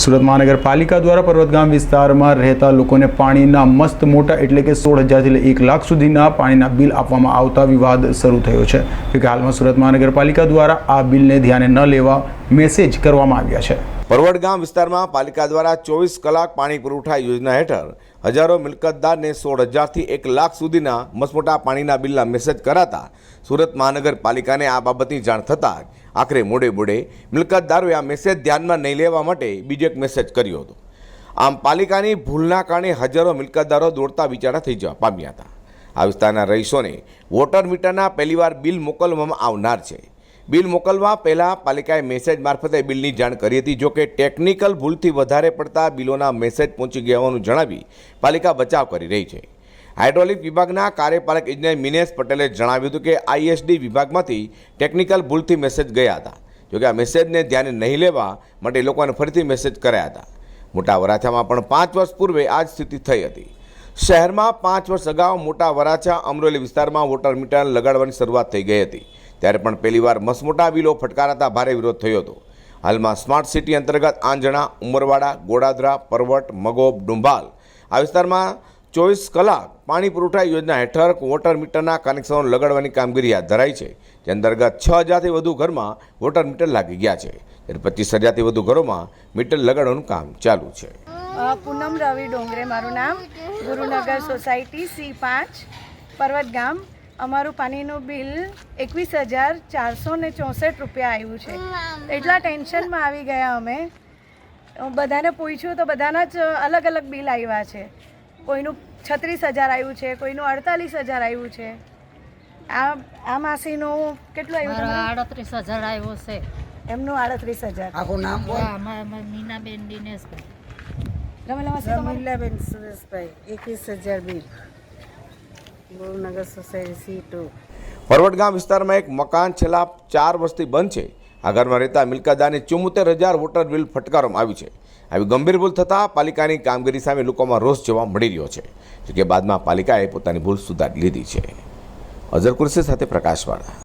સુરત મહાનગરપાલિકા દ્વારા પર્વતગામ વિસ્તારમાં રહેતા લોકોને પાણીના મસ્ત મોટા એટલે કે સોળ હજારથી લઈ એક લાખ સુધીના પાણીના બિલ આપવામાં આવતા વિવાદ શરૂ થયો છે. કે હાલમાં સુરત મહાનગરપાલિકા દ્વારા આ બિલને ધ્યાને ન લેવા મેસેજ કરવામાં આવ્યા છે. પરવડગામ વિસ્તારમાં પાલિકા દ્વારા ચોવીસ કલાક પાણી પુરવઠા યોજના હેઠળ હજારો મિલકતદારને સોળ હજારથી એક લાખ સુધીના મસમોટા પાણીના બિલના મેસેજ કરાતા સુરત મહાનગરપાલિકાને આ બાબતની જાણ થતાં આખરે મોડે મોડે મિલકતદારોએ આ મેસેજ ધ્યાનમાં નહીં લેવા માટે બીજો એક મેસેજ કર્યો હતો. આમ પાલિકાની ભૂલના કારણે હજારો મિલકતદારો દોડતા વિચારા થઈ જવા પામ્યા હતા. આ વિસ્તારના રહીશોને વોટર મીટરના પહેલીવાર બિલ મોકલવામાં આવનાર છે. બિલ મોકલવા પહેલાં પાલિકાએ મેસેજ મારફતે બિલની જાણ કરી હતી. જોકે ટેકનિકલ ભૂલથી વધારે પડતા બિલોના મેસેજ પહોંચી ગયા હોવાનું જણાવી પાલિકા બચાવ કરી રહી છે. હાઇડ્રોલિક વિભાગના કાર્યપાલક ઇજનેર મિનેશ પટેલે જણાવ્યું હતું કે આઈએસડી વિભાગમાંથી ટેકનિકલ ભૂલથી મેસેજ ગયા હતા. જોકે આ મેસેજને ધ્યાને નહીં લેવા માટે લોકોને ફરીથી મેસેજ કર્યા હતા. મોટા વરાછામાં પણ પાંચ વર્ષ પૂર્વે આ જ સ્થિતિ થઈ હતી. શહેરમાં પાંચ વર્ષ અગાઉ મોટા વરાછા અમરોલી વિસ્તારમાં વોટર મીટર લગાડવાની શરૂઆત થઈ ગઈ હતી. ત્યારે પણ પહેલીવાર મસમોટા બિલો ફટકારાતા ભારે વિરોધ થયો હતો. હાલમાં સ્માર્ટ સિટી અંતર્ગત આંજણા, ઉમરવાડા, ગોડાદરા પરવટ મગોબ ડુંભાલ આ વિસ્તારમાં ચોવીસ કલાક પાણી પુરવઠા યોજના હેઠળ વોટર મીટરના કનેક્શનો લગાડવાની કામગીરી હાથ ધરાઈ છે, જે અંતર્ગત છ હજારથી વધુ ઘરમાં વોટર મીટર લાગી ગયા છે. ત્યારે પચીસ હજારથી વધુ ઘરોમાં મીટર લગાડવાનું કામ ચાલુ છે. પૂનમ રવિ ડોંગરે મારું નામ. ગુરુનગર સોસાયટી સી પાંચ, પર્વત ગામ. અમારું પાણીનું બિલ એકવીસ હજાર ચારસો ને ચોસઠ રૂપિયા આવ્યું છે. એટલા ટેન્શનમાં આવી ગયા અમે. બધાને પૂછ્યું તો બધાના જ અલગ અલગ બિલ આવ્યા છે. કોઈનું છત્રીસ હજાર આવ્યું છે કોઈનું અડતાલીસ હજાર આવ્યું છે. આ આ માસીનું કેટલું આવ્યું આડત્રીસ હજાર આવ્યો છે. એમનું આડત્રીસ હજાર. આખું નામ મીનાબેન દિનેશભાઈ. રમેલા માસી? રમીલાબેન સુરેશભાઈ એકવીસ હજાર bill. Gurunagar society C two. ગામ વિસ્તારમાં એક મકાન છેલ્લા ચાર વર્ષથી બંધ છે. આ ઘરમાં રહેતા મિલકતદારને ચુમ્મોતેર હજાર વોટર બિલ ફટકારવામાં આવ્યું છે. આવી ગંભીર ભૂલ થતાં પાલિકાની કામગીરી સામે લોકોમાં રોષ જોવા મળી રહ્યો છે, જોકે બાદમાં પાલિકાએ પોતાની ભૂલ સુધારી લીધી છે. અઝર કુરશી સાથે પ્રકાશવાળા